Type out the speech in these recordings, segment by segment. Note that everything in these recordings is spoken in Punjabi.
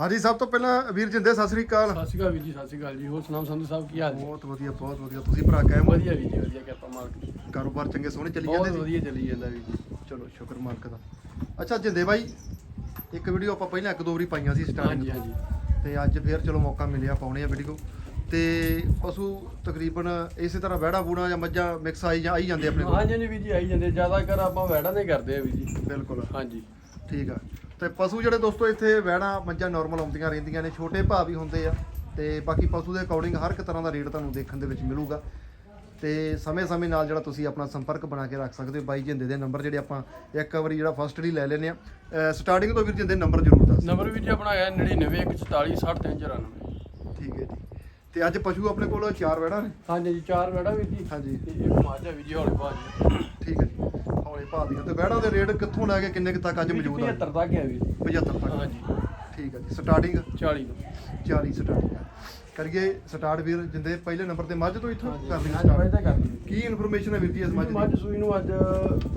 ਹਾਂਜੀ ਸਭ ਤੋਂ ਪਹਿਲਾਂ ਵੀਰ ਜਿੰਦੇ ਸਤਿ ਸ੍ਰੀ ਅਕਾਲ। ਸਤਿ ਸ਼੍ਰੀ ਅਕਾਲ ਵੀਰ ਜੀ ਸਤਿ ਸ਼੍ਰੀ ਅਕਾਲ ਜੀ। ਹੋਰ ਸੁਨਾਮ ਸੰਧੂ ਸਾਹਿਬ ਕੀ ਹਾਲ ਜੀ? ਬਹੁਤ ਵਧੀਆ ਬਹੁਤ ਵਧੀਆ। ਤੁਸੀਂ ਭਰਾ ਕਾਇਮ ਹੋ? ਵਧੀਆ ਵੀਰ ਜੀ ਵਧੀਆ ਕਿਰਪਾ ਮਾਲਕ ਦੀ। ਕਾਰੋਬਾਰ ਚੰਗੇ ਸੋਹਣੇ ਚੱਲੀ ਬਹੁਤ ਜਾਂਦੇ ਜੀ? ਵਧੀਆ ਚੱਲੀ ਜਾਂਦਾ ਵੀਰ ਜੀ। ਚਲੋ ਸ਼ੁਕਰ ਮਾਲਕ ਦਾ। ਅੱਛਾ ਜਿੰਦੇ ਬਾਈ ਇੱਕ ਵੀਡੀਓ ਆਪਾਂ ਪਹਿਲਾਂ ਇੱਕ ਦੋ ਵਾਰੀ ਪਾਈਆਂ ਸੀ ਸਟਾਰਟਿੰਗ ਹਾਂਜੀ ਹਾਂਜੀ। ਤੇ ਅੱਜ ਫੇਰ ਚਲੋ ਮੌਕਾ ਮਿਲਿਆ ਪਾਉਣੇ ਆ ਵੀਡੀਓ ਤੇ ਪਸ਼ੂ ਤਕਰੀਬਨ ਇਸੇ ਤਰ੍ਹਾਂ ਵਹਿੜਾ ਬੂੜਾ ਜਾਂ ਮੱਝਾਂ ਮਿਕਸ ਆਈ ਜਾਂ ਆਈ ਜਾਂਦੇ ਆਪਣੇ ਕੋਲ? ਹਾਂਜੀ ਹਾਂਜੀ ਵੀਰ ਜੀ ਆਈ ਜਾਂਦੇ ਜ਼ਿਆਦਾ ਕਰ ਆਪਾਂ ਵੈੜਾ ਦੇ ਕਰਦੇ ਆ ਵੀਰ ਜੀ। ਬਿਲਕੁਲ। ਹਾਂਜੀ। ਠੀਕ ਆ। ਤੇ ਪਸ਼ੂ ਜਿਹੜੇ ਦੋਸਤੋ ਇੱਥੇ ਵਹਿੜਾ ਮੱਝਾਂ ਨਾਰਮਲ ਆਉਂਦੀਆਂ ਰਹਿੰਦੀਆਂ ਨੇ ਛੋਟੇ ਭਾਅ ਵੀ ਹੁੰਦੇ ਆ। ਤੇ ਬਾਕੀ ਪਸ਼ੂ ਦੇ ਅਕੋਰਡਿੰਗ ਹਰ ਇੱਕ ਤਰ੍ਹਾਂ ਦਾ ਰੇਟ ਤੁਹਾਨੂੰ ਦੇਖਣ ਦੇ ਵਿੱਚ ਮਿਲੂਗਾ। ਤੇ ਸਮੇਂ-ਸਮੇਂ ਨਾਲ ਜਿਹੜਾ ਤੁਸੀਂ ਆਪਣਾ ਸੰਪਰਕ ਬਣਾ ਕੇ ਰੱਖ ਸਕਦੇ ਹੋ ਬਾਈ ਜਿੰਦੇ ਦੇ ਨੰਬਰ ਜਿਹੜੇ ਆਪਾਂ ਇੱਕ ਵਾਰੀ ਜਿਹੜਾ ਫਸਟ ਹੀ ਲੈ ਲੈਨੇ ਆ। ਸਟਾਰਟਿੰਗ ਤੋਂ ਵੀਰ ਜਿੰਦੇ ਨੰਬਰ ਜ਼ਰੂਰ ਦੱਸ ਨੰਬਰ ਵੀਰ ਜੀ ਆਪਣਾ ਹੈ 9914466394 ਠੀਕ ਹੈ ਜੀ। ਤੇ ਅੱਜ ਪਸ਼ੂ ਆਪਣੇ ਕੋਲ ਚਾਰ ਵਹਿੜਾ ਨੇ? ਹਾਂਜੀ ਜੀ ਚਾਰ ਵੈੜਾ ਵੀਰ ਜੀ। ਹਾਂਜੀ। ਤੇ ਇੱਕ ਮੱਝ ਵੀਰ ਜੀ ਹੌਲੇ ਭਾਜੀ ਠੀਕ ਹੈ ਜੀ। ਹੌਲੇ ਭਾਅ ਦੀਆਂ ਤੇ ਵਹਿੜਾ ਦੇ ਰੇਟ ਕਿੱਥੋਂ ਲੈ ਕੇ ਕਿੰਨੇ ਕੁ ਤੱਕ ਅੱਜ ਮੌਜੂਦ ਆ? 75 ਤੱਕ ਹੈ ਜੀ 75 ਤੱਕ। ਹਾਂਜੀ। ਠੀਕ ਹੈ ਜੀ ਸਟਾਰਟਿੰਗ 40 ਤੋਂ। 40 ਸਟਾਰਟਿੰਗ ਕਰੀਏ ਸਟਾਰਟ ਵੀਰ ਜਿੰਦੇ ਪਹਿਲੇ ਨੰਬਰ ਤੇ ਮੱਝ ਤੋਂ ਇੱਥੋਂ ਕਰ ਲਈ ਮੱਝ ਸਟਾਰਟ ਤਾਂ ਕਰ ਲਈ ਕੀ ਇਨਫੋਰਮੇਸ਼ਨ ਹੈ ਵੀਰ ਜੀ ਇਸ ਮੱਝ ਮੱਝ ਦੀ? ਸੂਈ ਨੂੰ ਅੱਜ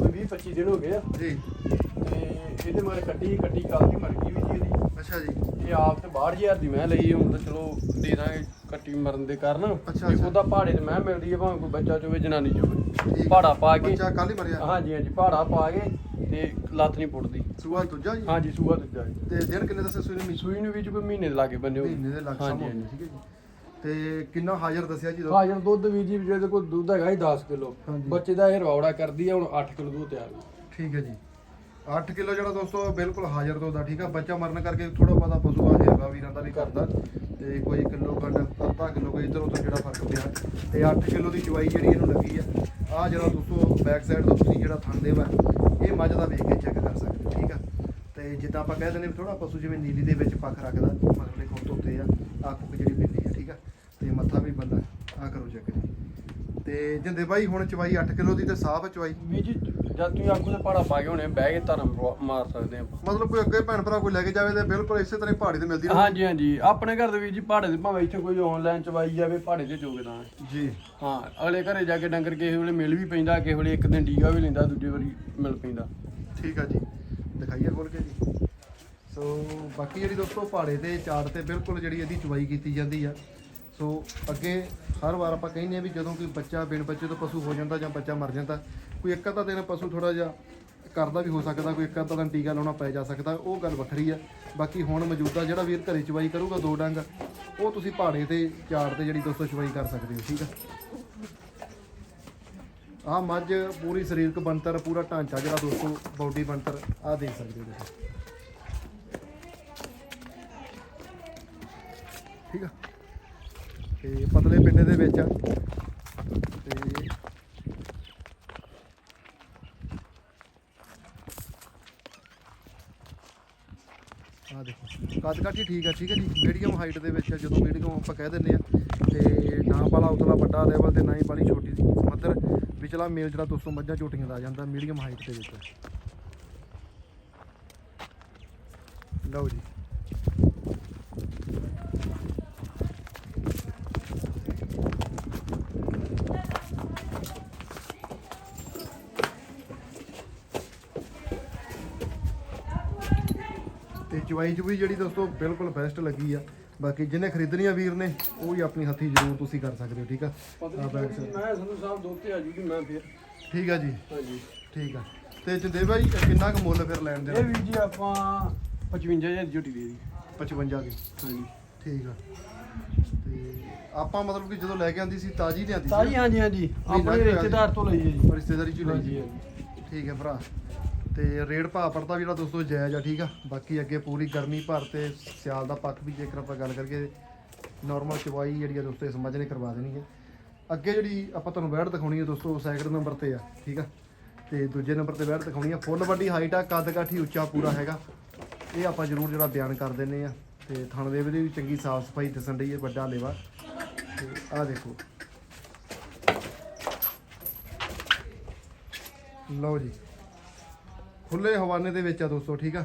20 25 ਦਿਨ ਹੋ ਗਏ ਆ। ਜੀ। ਤੇ ਇਹਦੇ ਮਾਰੇ ਕੱਟੀ ਕੱਟੀ ਕੱਲ ਦੀ ਮਰ ਗਈ ਵੀ ਜੀ ਇਹਦੀ। ਅੱਛਾ ਜੀ। ਇਹ ਆਪ ਤੇ 62000 ਦੀ ਮੈਂ ਲਈ ਹੁਣ ਤਾਂ ਚਲੋ ਦੇ ਦਾਂਗੇ ਕੱਟੀ ਮਰਨ ਦੇ ਕਾਰਨ। ਅੱਛਾ। ਉਹਦਾ ਪਹਾੜੇ ਤੇ ਮੈਂ ਮਿਲਦੀ ਹੈ ਭਾਵੇਂ ਕੋਈ ਬੱਚਾ ਚੋਵੇ ਜਨਾਨੀ ਚੋਵੇ। ਪਹਾੜਾ ਪਾ ਕੇ। ਬੱਚਾ ਕੱਲ ਹੀ ਮਰਿਆ। ਹਾਂਜੀ ਹਾਂਜੀ ਪਹਾੜਾ ਪਾ ਕੇ ਤੇ ਲੱਤ ਨਹੀਂ ਪੁੱਟਦੀ। ਸੂਆ ਦੂਜਾ ਜੀ? ਹਾਂਜੀ ਸੂਆ ਦੂਜਾ ਜੀ। ਤੇ ਦਿਨ ਕਿੰਨੇ ਦੱਸੇ ਸੂਈ ਨੂੰ ਸੂਈ ਨੂੰ ਵੀ ਜੀ ਕੋਈ ਮਹੀਨੇ ਦੇ ਲਾਗੇ ਬੰਨੇ ਮਹੀਨੇ ਦੇ ਹਾਂਜੀ ਸਮ ਹਾਂਜੀ। ਠੀਕ ਹੈ ਜੀ। ਤੇ ਕਿੰਨਾ ਹਾਜ਼ਰ ਦੱਸਿਆ ਜੀ ਹਾਜ਼ਰ ਦੁੱਧ ਵੀ ਜੀ ਜਿਹਦੇ ਕੋਲ ਦੁੱਧ ਹੈਗਾ ਹੀ 10 ਕਿਲੋ। ਹਾਂਜੀ। ਬੱਚੇ ਦਾ ਇਹ ਰੌੜਾ ਕਰਦੀ ਹੈ ਹੁਣ 8 ਕਿਲੋ ਦੁੱਧ ਤਿਆਰ ਹੈ ਠੀਕ ਹੈ ਜੀ। 8 ਕਿਲੋ ਜਿਹੜਾ ਦੋਸਤੋ ਬਿਲਕੁਲ ਹਾਜ਼ਰ ਦੁੱਧ ਆ ਠੀਕ ਆ। ਬੱਚਾ ਮਰਨ ਕਰਕੇ ਥੋੜਾ ਬਹੁਤਾ ਪਸ਼ੂ ਆ ਹੈਗਾ ਵੀਰਾਂ ਦਾ ਵੀ ਕਰਦਾ ਤੇ ਕੋਈ ਕਿਲੋ ਖੰਡ ਅੱਧਾ ਕਿਲੋ ਕੋਈ ਇਧਰ ਉਧਰ ਜਿਹੜਾ ਫ਼ਰਕ ਪਿਆ। ਤੇ 8 ਕਿਲੋ ਦੀ ਚਵਾਈ ਜਿਹੜੀ ਇਹਨੂੰ ਲੱਗੀ ਆ। ਆ ਜਿਹੜਾ ਦੋਸਤੋ ਬੈਕ ਸਾਈਡ ਤੋਂ ਤੁਸੀਂ ਜਿਹੜਾ ਥਣ ਦੇ ਵਾ ਇਹ ਮੱਝ ਦਾ ਵੇਖ ਕੇ ਚੈੱਕ ਕਰ ਸਕਦੇ ਹੋ, ਠੀਕ ਆ? ਤੇ ਜਿੱਦਾਂ ਆਪਾਂ ਕਹਿ ਦਿੰਦੇ ਵੀ ਥੋੜਾ ਪਸ਼ੂ ਜਿਵੇਂ ਨੀਲੀ ਦੇ ਵਿੱਚ ਪੱਖ ਰੱਖਦਾ ਮਗਰਲੇ ਖੁੱਟ ਉੱਤੇ ਆ ਆ ਕੁੱਕ ਜਿਹੜੀ ਬਿੰਦੀ ਆ, ਠੀਕ ਆ? ਤੇ ਮੱਥਾ ਵੀ ਬੰਦਾ ਆ ਕਰੋ ਚੈੱਕ ਜੀ। ਤੇ ਜਿੰਦੇ ਬਾਈ ਹੁਣ ਚਵਾਈ 8 ਕਿਲੋ ਦੀ ਤੇ ਸਾਫ਼ ਚਵਾਈ। ਵੀ ਜੀ ਜਦ ਤੁਸੀਂ ਆਖੋ ਤੇ ਪਹਾੜਾ ਪਾ ਕੇ ਹੁਣੇ ਬਹਿ ਕੇ ਧਰਮ ਮਾਰ ਸਕਦੇ ਆਪਾਂ। ਮਤਲਬ ਕੋਈ ਅੱਗੇ ਭੈਣ ਭਰਾ ਕੋਈ ਲੈ ਕੇ ਜਾਵੇ ਤੇ ਬਿਲਕੁਲ ਇਸੇ ਤਰ੍ਹਾਂ ਹੀ ਪਹਾੜੀ ਤੇ ਮਿਲਦੀ ਰਹੇ। ਹਾਂਜੀ ਹਾਂਜੀ। ਆਪਣੇ ਘਰ ਦੇ ਵਿੱਚ ਜੀ ਪਹਾੜੇ ਦੇ ਭਾਵੇਂ ਇੱਥੇ ਕੋਈ ਆਨਲਾਈਨ ਚਵਾਈ ਜਾਵੇ ਪਹਾੜੇ ਤੇ ਜੋਗੇ ਤਾਂ। ਜੀ। ਹਾਂ ਅਗਲੇ ਘਰੇ ਜਾ ਕੇ ਡੰਗਰ ਕਿਸੇ ਵੇਲੇ ਮਿਲ ਵੀ ਪੈਂਦਾ ਕਿਸੇ ਵੇਲੇ ਇੱਕ ਦਿਨ ਟੀਕਾ ਵੀ ਲੈਂਦਾ ਦੂਜੇ ਵਾਰੀ ਮਿਲ ਪੈਂਦਾ। ਠੀਕ ਆ ਜੀ। ਦਿਖਾਈਏ ਖੋਲ ਕੇ ਜੀ। ਸੋ ਬਾਕੀ ਜਿਹੜੀ ਦੋਸਤੋ ਪਹਾੜੇ ਤੇ ਚਾਰ ਤੇ ਬਿਲਕੁਲ ਜਿਹੜੀ ਇਹਦੀ ਚਵਾਈ ਕੀਤੀ ਜਾਂਦੀ ਆ। ਸੋ ਅੱਗੇ ਹਰ ਵਾਰ ਆਪਾਂ ਕਹਿੰਦੇ ਆ ਵੀ ਜਦੋਂ ਕੋਈ ਬੱਚਾ ਬਿਨ ਬੱਚੇ ਤੋਂ ਪਸ਼ੂ ਹੋ ਜਾਂਦਾ ਜਾਂ ਬੱਚਾ ਮਰ ਜਾਂਦਾ ਕੋਈ ਇੱਕ ਅੱਧਾ ਦਿਨ ਪਸ਼ੂ ਥੋੜਾ ਜਿਹਾ ਕਰਦਾ ਵੀ ਹੋ ਸਕਦਾ, ਕੋਈ ਇੱਕ ਅੱਧਾ ਦਿਨ ਟੀਕਾ ਲਾਉਣਾ ਪੈ ਜਾ ਸਕਦਾ, ਉਹ ਗੱਲ ਵੱਖਰੀ ਆ। ਬਾਕੀ ਹੁਣ ਮੌਜੂਦਾ ਜਿਹੜਾ ਵੀਰ ਘਰੇ ਚਵਾਈ ਕਰੂਗਾ ਦੋ ਡੰਗ, ਉਹ ਤੁਸੀਂ ਪਹਾੜੇ ਤੇ ਚਾਰ ਤੇ ਜਿਹੜੀ ਦੋਸਤੋ ਚਵਾਈ ਕਰ ਸਕਦੇ ਹੋ, ਠੀਕ ਆ? ਆ ਮੱਝ ਪੂਰੀ ਸਰੀਰਕ ਬਣਤਰ, ਪੂਰਾ ਢਾਂਚਾ ਜਿਹੜਾ ਦੋਸਤੋ ਬਾਡੀ ਬਣਤਰ ਆ ਦੇਖ ਸਕਦੇ ਹੋ ਤੁਸੀਂ। ਠੀਕ ਆ? ਤੇ ਪਤਲੇ ਪਿੰਡੇ ਦੇ ਵਿੱਚ ਆ ਤੇ ਆ ਦੇਖੋ ਕੱਦ ਕਾਠੀ ਠੀਕ ਆ, ਠੀਕ ਹੈ ਜੀ। ਮੀਡੀਅਮ ਹਾਈਟ ਦੇ ਵਿੱਚ ਜਦੋਂ ਮੀਡੀਅਮ ਆਪਾਂ ਕਹਿ ਦਿੰਦੇ ਆ, ਤੇ ਨਾ ਵਾਲਾ ਉਤਲਾ ਵੱਡਾ ਲੈਵਲ ਤੇ ਨਾ ਹੀ ਵਾਲੀ ਛੋਟੀ ਸੀ ਵਿਚਲਾ ਮੇਲ ਜਿਹੜਾ ਦੋਸਤੋ ਮੱਝਾਂ ਝੋਟੀਆਂ ਦਾ ਆ ਜਾਂਦਾ ਮੀਡੀਅਮ ਹਾਈਟ ਦੇ ਵਿੱਚ। ਲਓ ਜੀ ਤੇ ਚਵਾਈ ਚੁਈ ਜਿਹੜੀ ਦੋਸਤੋ ਬਿਲਕੁਲ ਬੈਸਟ ਲੱਗੀ ਆ। ਬਾਕੀ ਜਿਹਨੇ ਖਰੀਦਣੀ ਆ ਵੀਰ ਨੇ ਉਹ ਵੀ ਆਪਣੀ ਹੱਥੀ ਜ਼ਰੂਰ ਤੁਸੀਂ ਕਰ ਸਕਦੇ ਹੋ ਠੀਕ ਆ। ਮੈਂ ਸੰਧੂ ਸਾਹਿਬ ਦੁੱਧ ਤੇ ਆ ਜੂਗੀ ਮੈਂ ਫਿਰ। ਠੀਕ ਆ ਜੀ। ਹਾਂਜੀ। ਠੀਕ ਆ। ਤੇ ਜਿੰਦੇ ਭਾਈ ਇਹ ਕਿੰਨਾ ਕੁ ਮੁੱਲ ਫਿਰ ਲੈਣ ਇਹ ਦੇਣਾ ਵੀ ਜੀ ਆਪਾਂ 55000 ਦੀ ਝੋਟੀ ਦੇ ਦੀ 55 ਦੀ ਹਾਂਜੀ। ਠੀਕ ਆ। ਤੇ ਆਪਾਂ ਮਤਲਬ ਕਿ ਜਦੋਂ ਲੈ ਕੇ ਆਂਦੀ ਸੀ ਤਾਜੀ ਲਿਆਂਦੀ ਤਾਜੀ ਹਾਂਜੀ ਹਾਂਜੀ। ਆਪਣੇ ਰਿਸ਼ਤੇਦਾਰ ਤੋਂ ਲਈ ਹੈ ਜੀ। ਰਿਸ਼ਤੇਦਾਰੀ ਚ ਲਈ ਸੀ ਹਾਂਜੀ। ਠੀਕ ਹੈ ਭਰਾ। ਤੇ ਰੇਟ ਭਾਅ ਪੜਦਾ ਵੀ ਜਿਹੜਾ ਦੋਸਤੋ ਜਾਇਜ਼ ਆ, ਠੀਕ ਆ? ਬਾਕੀ ਅੱਗੇ ਪੂਰੀ ਗਰਮੀ ਭਰ ਤੇ ਸਿਆਲ ਦਾ ਪੱਖ ਵੀ ਜੇਕਰ ਆਪਾਂ ਗੱਲ ਕਰੀਏ ਨਾਰਮਲ ਚਵਾਈ ਜਿਹੜੀ ਆ ਦੋਸਤੋ ਇਸ ਮੱਝ ਨੇ ਕਰਵਾ ਦੇਣੀ ਹੈ ਅੱਗੇ ਜਿਹੜੀ ਆਪਾਂ ਤੁਹਾਨੂੰ ਵੈੜ ਦਿਖਾਉਣੀ ਹੈ ਦੋਸਤੋ ਸੈਕਿੰਡ ਨੰਬਰ ਤੇ ਆ, ਠੀਕ ਆ? ਤੇ ਦੂਜੇ ਨੰਬਰ ਤੇ ਵੈੜ ਦਿਖਾਉਣੀ ਆ। ਫੁੱਲ ਵੱਡੀ ਹਾਈਟ ਆ, ਕੱਦ ਕਾਠੀ ਉੱਚਾ ਪੂਰਾ ਹੈਗਾ। ਇਹ ਆਪਾਂ ਜ਼ਰੂਰ ਜਿਹੜਾ ਬਿਆਨ ਕਰ ਦਿੰਨੇ ਆ। ਤੇ ਥਣ ਦੇ ਵੀ ਚੰਗੀ ਸਾਫ਼ ਸਫ਼ਾਈ ਦਿਸਣ ਡਈ ਹੈ ਵੱਡਾ ਲੇਵਾ। ਤੇ ਆਹ ਦੇਖੋ। ਲਓ ਜੀ। ਖੁੱਲੇ ਹਵਾਨੇ ਦੇ ਵਿੱਚ ਆ ਦੋਸਤੋ ਠੀਕ ਆ?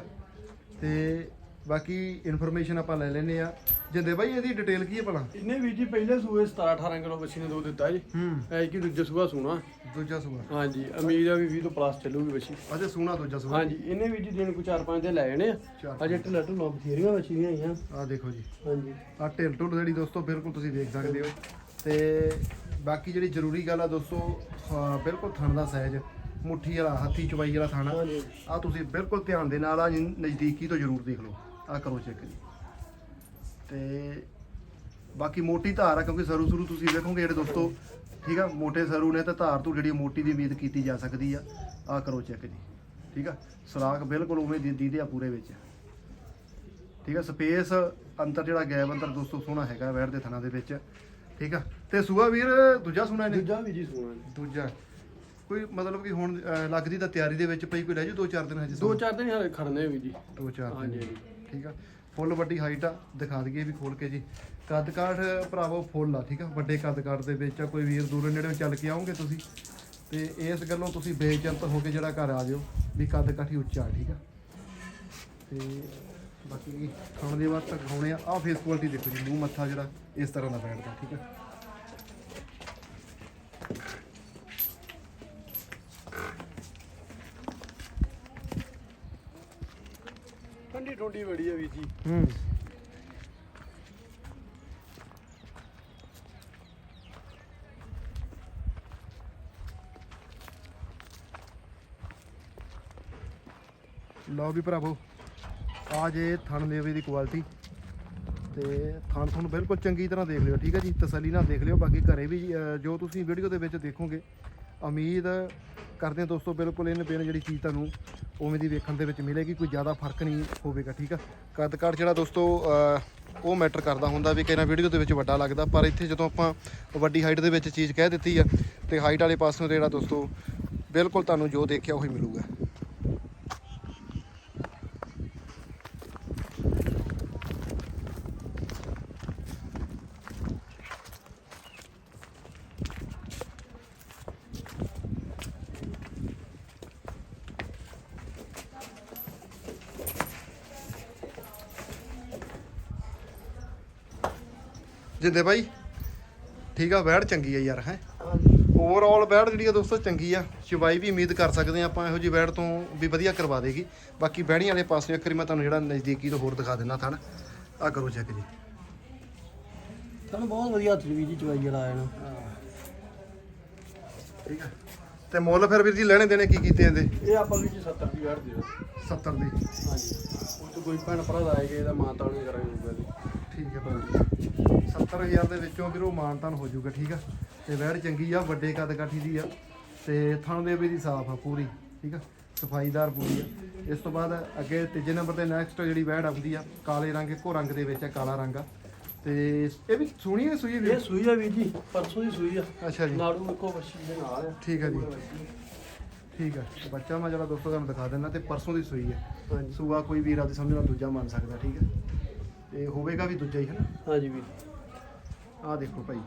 ਤੇ ਬਾਕੀ ਇਨਫੋਰਮੇਸ਼ਨ ਆਪਾਂ ਲੈ ਲੈਨੇ ਆ। ਜਿੰਦੇ ਬਾਈ ਇਹਦੀ ਡਿਟੇਲ ਕੀ ਹੈ ਭਲਾ? ਇੰਨੇ ਵੀ ਜੀ ਪਹਿਲੇ ਸੂਏ 17 18 ਕਿਲੋ ਬੱਚੀ ਨੇ ਦੋ ਦਿੱਤਾ ਜੀ। ਹੂੰ। ਐ ਕਿ ਦੂਜੇ ਸੂਆ ਸੂਣਾ? ਦੂਜਾ ਸੂਆ। ਹਾਂਜੀ ਉਮੀਦ ਆ ਵੀ 20 ਤੋਂ ਪਲੱਸ ਚੱਲੂਗੀ ਬੱਚੀ ਅਜੇ ਸੂਣਾ ਦੂਜਾ ਸੂਆ। ਹਾਂਜੀ ਇਹਨੇ ਵੀ ਜੀ ਦਿਨ ਕੋ 4-5 ਦੇ ਲੈ ਜਾਣੇ ਆ। ਚਾਰ ਅਜੇ ਢਿੱਲਾ ਢੁੱਲਾ ਬਥੇਰੀਆਂ ਬੱਚੀ ਦੀਆਂ ਆਈਆਂ। ਆ ਦੇਖੋ ਜੀ। ਹਾਂਜੀ। ਆ ਢਿੱਲ ਢੁੱਲ ਜਿਹੜੀ ਦੋਸਤੋ ਬਿਲਕੁਲ ਤੁਸੀਂ ਦੇਖ ਸਕਦੇ ਹੋ। ਤੇ ਬਾਕੀ ਜਿਹੜੀ ਜ਼ਰੂਰੀ ਗੱਲ ਆ ਦੋਸਤੋ ਬਿਲਕੁਲ ਥਣ ਦਾ ਸਾਈਜ਼ ਮੁੱਠੀ ਵਾਲਾ ਹੱਥੀ ਚਵਾਈ ਵਾਲਾ ਥਾਣਾ। ਆ ਤੁਸੀਂ ਬਿਲਕੁਲ ਧਿਆਨ ਦੇ ਨਾਲ ਆ ਨਜ਼ਦੀਕੀ ਤੋਂ ਜ਼ਰੂਰ ਦੇਖ ਲਓ। ਆ ਕਰੋ ਚੈੱਕ ਜੀ। ਤੇ ਬਾਕੀ ਮੋਟੀ ਧਾਰ ਆ ਕਿਉਂਕਿ ਸਰੂ ਸਰੂ ਤੁਸੀਂ ਦੇਖੋਗੇ ਜਿਹੜੇ ਦੋਸਤੋ ਠੀਕ ਆ ਮੋਟੇ ਸਰੂ ਨੇ ਤਾਂ ਧਾਰ ਤੋਂ ਜਿਹੜੀ ਮੋਟੀ ਦੀ ਉਮੀਦ ਕੀਤੀ ਜਾ ਸਕਦੀ ਆ ਆ ਕਰੋ ਚੈੱਕ ਜੀ। ਠੀਕ ਆ? ਸੁਰਾਖ ਬਿਲਕੁਲ ਉਵੇਂ ਦੀ ਦੀਦੇ ਆ ਪੂਰੇ ਵਿੱਚ। ਠੀਕ ਆ? ਸਪੇਸ ਅੰਤਰ ਜਿਹੜਾ ਗੈਪ ਅੰਤਰ ਦੋਸਤੋ ਸੋਹਣਾ ਹੈਗਾ ਵੈੜ ਦੇ ਥਣਾ ਦੇ ਵਿੱਚ। ਠੀਕ ਆ? ਤੇ ਸੂਆ ਵੀਰ ਦੂਜਾ ਸੁਣਾ ਨੇ ਦੂਜਾ ਵੀ ਜੀ ਸੂਣਾ ਨੇ ਦੂਜਾ। ਕੋਈ ਮਤਲਬ ਕਿ ਹੁਣ ਅਹ, ਲੱਗਦੀ ਤਾਂ ਤਿਆਰੀ ਦੇ ਵਿੱਚ ਪਈ ਕੋਈ ਰਹਿ ਜੂ ਦੋ ਚਾਰ ਦਿਨ ਹਜੇ ਦੋ ਚਾਰ ਦਿਨ ਹਾਲੇ ਖੜਨੇ ਵੀ ਜੀ। ਦੋ ਚਾਰ ਦਿਨ ਹਾਂਜੀ ਠੀਕ ਆ। ਫੁੱਲ ਵੱਡੀ ਹਾਈਟ ਆ ਦਿਖਾ ਦਈਏ ਵੀ ਖੋਲ ਕੇ ਜੀ। ਕੱਦ ਕਾਠ ਭਰਾਵੋ ਫੁੱਲ ਆ ਠੀਕ ਆ। ਵੱਡੇ ਕੱਦ ਕਾਠ ਦੇ ਵਿੱਚ ਆ ਕੋਈ ਵੀਰ ਦੂਰੋਂ ਨੇੜੇ ਚੱਲ ਕੇ ਆਉਂਗੇ ਤੁਸੀਂ ਤੇ ਇਸ ਗੱਲੋਂ ਤੁਸੀਂ ਬੇਚਿੰਤ ਹੋ ਕੇ ਜਿਹੜਾ ਘਰ ਆ ਜਿਓ ਵੀ ਕੱਦ ਕਾਠੀ ਉੱਚਾ ਠੀਕ ਆ। ਤੇ ਬਾਕੀ ਖਾਣ ਦੇ ਬਾਅਦ ਤੱਕ ਖਾਉਣੇ ਆ। ਆ ਫੇਸ ਕੁਆਲਿਟੀ ਦੇਖੋ ਜੀ ਮੂੰਹ ਮੱਥਾ ਜਿਹੜਾ ਇਸ ਤਰ੍ਹਾਂ ਦਾ ਬੈਠਦਾ ਠੀਕ ਆ। ਠੰਡੀ ਬੜੀ ਆ ਵੀ ਜੀ। ਹੂੰ। ਲਓ ਵੀ ਭਰਾਵੋ, ਆ ਜੇ ਥਣ ਦੇਵੇ ਦੀ ਕੁਆਲਿਟੀ ਤੇ ਥਣ ਤੁਹਾਨੂੰ ਬਿਲਕੁਲ ਚੰਗੀ ਤਰ੍ਹਾਂ ਦੇਖ ਲਿਓ, ਠੀਕ ਹੈ ਜੀ? ਤਸੱਲੀ ਨਾਲ ਦੇਖ ਲਿਓ, ਬਾਕੀ ਘਰੇ ਵੀ ਜੋ ਤੁਸੀਂ ਵੀਡੀਓ ਦੇ ਵਿੱਚ ਦੇਖੋਗੇ, ਉਮੀਦ ਕਰਦੇ ਹਾਂ ਦੋਸਤੋ, ਬਿਲਕੁਲ ਇਹਨੇ ਬੇਨ ਜਿਹੜੀ ਚੀਜ਼ ਤੁਹਾਨੂੰ ਉਵੇਂ ਦੀ ਵੇਖਣ ਦੇ ਵਿੱਚ ਮਿਲੇਗੀ, ਕੋਈ ਜ਼ਿਆਦਾ ਫ਼ਰਕ ਨਹੀਂ ਹੋਵੇਗਾ, ਠੀਕ ਆ? ਕੱਦ ਕਾਠ ਜਿਹੜਾ ਦੋਸਤੋ ਉਹ ਮੈਟਰ ਕਰਦਾ ਹੁੰਦਾ ਵੀ ਕਿਹਨਾਂ ਵੀਡੀਓ ਦੇ ਵਿੱਚ ਵੱਡਾ ਲੱਗਦਾ, ਪਰ ਇੱਥੇ ਜਦੋਂ ਆਪਾਂ ਵੱਡੀ ਹਾਈਟ ਦੇ ਵਿੱਚ ਚੀਜ਼ ਕਹਿ ਦਿੱਤੀ ਆ, ਤੇ ਹਾਈਟ ਵਾਲੇ ਪਾਸੋਂ ਤੇ ਜਿਹੜਾ ਦੋਸਤੋ, ਬਿਲਕੁਲ ਤੁਹਾਨੂੰ ਜੋ ਦੇਖਿਆ ਉਹੀ ਮਿਲੂਗਾ। ਜਿੰਦੇ ਬਾਈ? ਠੀਕ ਆ ਵੈੜ ਚੰਗੀ ਆ ਯਾਰ ਹੈ? ਓਵਰਆਲ ਵੈੜ ਜਿਹੜੀ ਆ ਦੋਸਤੋ ਚੰਗੀ ਆ। ਚਵਾਈ ਵੀ ਉਮੀਦ ਕਰ ਸਕਦੇ ਆ ਆਪਾਂ ਇਹੋ ਜੀ ਵੈੜ ਤੋਂ ਵੀ ਵਧੀਆ ਕਰਵਾ ਦੇਗੀ। ਬਾਕੀ ਬਹਿਣੀ ਵਾਲੇ ਪਾਸੇ ਇੱਕ ਵਾਰੀ ਮੈਂ ਤੁਹਾਨੂੰ ਜਿਹੜਾ ਨਜ਼ਦੀਕੀ ਤੋਂ ਹੋਰ ਦਿਖਾ ਦਿੰਦਾ ਥਣ। ਆ ਕਰੋ ਚੈੱਕ ਜੀ। ਤੁਹਾਨੂੰ ਬਹੁਤ ਵਧੀਆ ਹੱਥ ਵੀ ਜੀ ਚਵਾਈ ਵਾਲਾ ਆਇਆ ਨਾ। ਠੀਕ ਆ। ਤੇ ਮੁੱਲ ਫਿਰ ਵੀਰ ਜੀ ਲੈਣੇ ਦੇਣੇ ਕੀ ਕੀਤੇ ਇਹਦੇ? ਇਹ ਆਪਾਂ ਵੀ ਜੀ 70 ਦੀ ਦਿਓ। 70 ਦੀ। ਹਾਂਜੀ। ਉਹ ਤੋਂ ਕੋਈ ਭੈਣ ਭਰਾ ਦਾ ਆਏਗਾ ਇਹਦਾ ਮਾਂ ਤਾਲ ਨਹੀਂ ਕਰਾਂਗੇ। ਠੀਕ ਹੈ ਭਾਈ 70000 ਦੇ ਵਿੱਚੋਂ ਵੀਰੋ ਮਾਨਤਾਨ ਹੋ ਜਾਊਗਾ ਠੀਕ ਆ? ਤੇ ਵੈੜ ਚੰਗੀ ਆ ਵੱਡੇ ਕੱਦ ਕਾਠੀ ਦੀ ਆ। ਤੇ ਥਣ ਦੇ ਵੀ ਦੀ ਸਾਫ਼ ਆ ਪੂਰੀ ਠੀਕ ਆ? ਸਫਾਈਦਾਰ ਪੂਰੀ ਆ। ਇਸ ਤੋਂ ਬਾਅਦ ਅੱਗੇ ਤੀਜੇ ਨੰਬਰ ਤੇ ਨੈਕਸਟ ਜਿਹੜੀ ਵੈੜ ਆਉਂਦੀ ਆ ਕਾਲੇ ਰੰਗ ਇੱਕੋ ਰੰਗ ਦੇ ਵਿੱਚ ਆ ਕਾਲਾ ਰੰਗ ਆ। ਤੇ ਇਹ ਵੀ ਸੋਹਣੀ ਹੈ ਸੂਈ ਇਹ ਵੀ ਸੂਈ ਆ ਵੀ ਜੀ ਪਰਸੋਂ ਦੀ ਸੂਈ ਆ। ਅੱਛਾ ਜੀ। ਨਾੜੂ ਇੱਕੋ ਬੱਚੀ ਦੇ ਨਾਲ ਆ। ਠੀਕ ਆ ਜੀ। ਠੀਕ ਆ। ਤੇ ਬੱਚਾ ਮੈਂ ਜਿਹੜਾ ਦੋਸਤੋ ਤੁਹਾਨੂੰ ਦਿਖਾ ਦਿੰਦਾ ਤੇ ਪਰਸੋਂ ਦੀ ਸੂਈ ਹੈ ਹਾਂਜੀ। ਸੂਆ ਕੋਈ ਵੀਰ ਆਪਦੀ ਸਮਝ ਨਾਲ ਦੂਜਾ ਮੰਨ ਸਕਦਾ ਠੀਕ ਹੈ ਤੇ ਹੋਵੇਗਾ ਵੀ ਦੂਜਾ ਹੀ ਹੈ ਨਾ? ਹਾਂਜੀ ਵੀ ਆਹ ਦੇਖੋ ਭਾਈ।